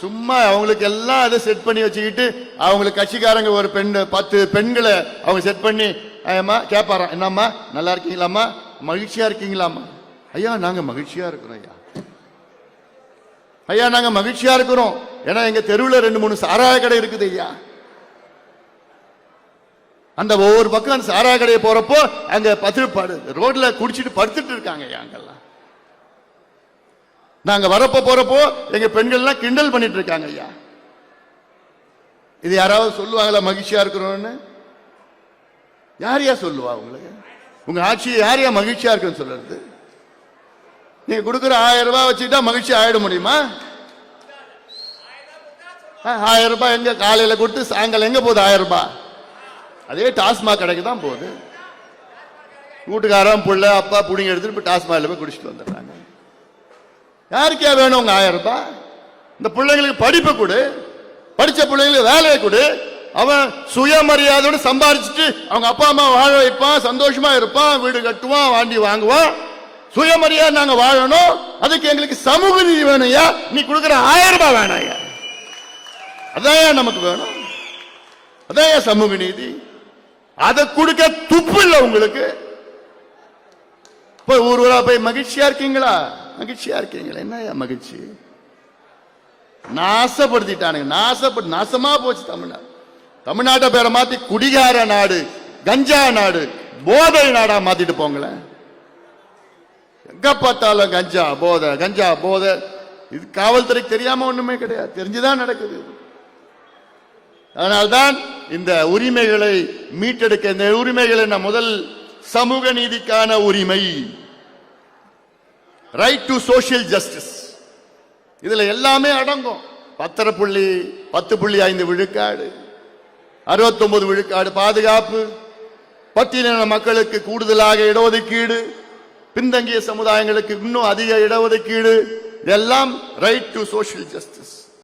சும்மா அவங்களுக்கு எல்லாம் அதை செட் பண்ணி வச்சுக்கிட்டு அவங்களுக்கு கட்சிக்காரங்க ஒரு பெண் பத்து பெண்களை அவங்க செட் பண்ணி ஏம்மா கேட்பாராம் என்னம்மா நல்லா இருக்கீங்களாம்மா? மகிழ்ச்சியா இருக்கீங்களாம்மா? ஐயா நாங்க மகிழ்ச்சியா இருக்கிறோம் ஐயா. ஐயா நாங்க மகிழ்ச்சியா இருக்கிறோம். ஏன்னா எங்க தெருவில் ரெண்டு மூணு சாராய கடை இருக்குது ஐயா. அந்த ஒவ்வொரு பக்கம் அந்த சாராய கடையை போறப்போ அங்க பத்து ரோட்ல குடிச்சிட்டு படுத்துட்டு இருக்காங்க ஐயா அங்கெல்லாம். நாங்க வரப்போ போறப்போ எங்க பெண்கள்லாம் கிண்டல் பண்ணிட்டு இருக்காங்க ஐயா. இது யாராவது சொல்லுவாங்களா மகிழ்ச்சியா இருக்கிறோம்னு யார் யா சொல்லுவா உங்களுக்கு? உங்க ஆட்சி யார் யா மகிழ்ச்சியா இருக்குன்னு சொல்றது? நீங்க கொடுக்குற ஆயிரம் ரூபாய் வச்சுக்கிட்டா மகிழ்ச்சி ஆயிட முடியுமா? ஆ, ஆயிரம் ரூபாய் எங்க? காலையில கொடுத்து சாயங்காலம் எங்க போகுது ஆயிரம் ரூபாய்? அதே டாஸ்மாக் கடைக்கு தான் போகுது. வீட்டுக்காரன் பிள்ளை அப்பா பிடிங்க எடுத்துட்டு போய் டாஸ்மாக்ல போய் குடிச்சிட்டு வந்துடுறாங்க. யாருக்கே வேணும் உங்க ஆயிரம் ரூபாய் இந்த பிள்ளைங்களுக்கு படிப்பு கொடு. படித்த பிள்ளைங்களுக்கு வேலையை கொடு. அவன் சுயமரியாதையோடு சம்பாரிச்சுட்டு அவங்க அப்பா அம்மா வாழ வைப்பான் சந்தோஷமா இருப்பான் வீடு கட்டுவான் வாண்டி வாங்குவான். சுயமரியாதை நாங்க வாழணும். அதுக்கு எங்களுக்கு சமூக நீதி வேணும் ஐயா. நீ கொடுக்குற ஆயிரம் ரூபாய் வேணாயா ஐயா. அதான் நமக்கு வேணும். அதான் சமூக நீதி. அதை கொடுக்க துப்பு இல்லை உங்களுக்கு. போய் ஊர் ஊரா போய் மகிழ்ச்சியா இருக்கீங்களா? மகிழ்ச்சியா இருக்கீங்களா? என்ன மகிழ்ச்சி? நாசப்படுத்திட்டானுங்க நாசப்பட்டு நாசமா போச்சு தமிழ்நாடு தமிழ்நாட்டை பேரை மாத்தி குடிகார நாடு கஞ்சா நாடு போதை நாடா மாத்திட்டு போங்களேன். எங்க பார்த்தாலும் கஞ்சா போதை கஞ்சா போதை. இது காவல்துறைக்கு தெரியாம ஒண்ணுமே கிடையாது. தெரிஞ்சுதான் நடக்குது அதனால்தான் இந்த உரிமைகளை மீட்டெடுக்க இந்த உரிமைகள் என்ன முதல் சமூக நீதிக்கான உரிமை ரைட் டு சோஷியல் ஜஸ்டிஸ் இதுல எல்லாமே அடங்கும். பத்தரை புள்ளி பத்து புள்ளி ஐந்து விழுக்காடு அறுபத்தொன்பது விழுக்காடு பாதுகாப்பு பட்டியலின மக்களுக்கு கூடுதலாக இடஒதுக்கீடு பின்தங்கிய சமுதாயங்களுக்கு இன்னும் அதிக இடஒதுக்கீடு இதெல்லாம் ரைட் டு சோஷியல் ஜஸ்டிஸ்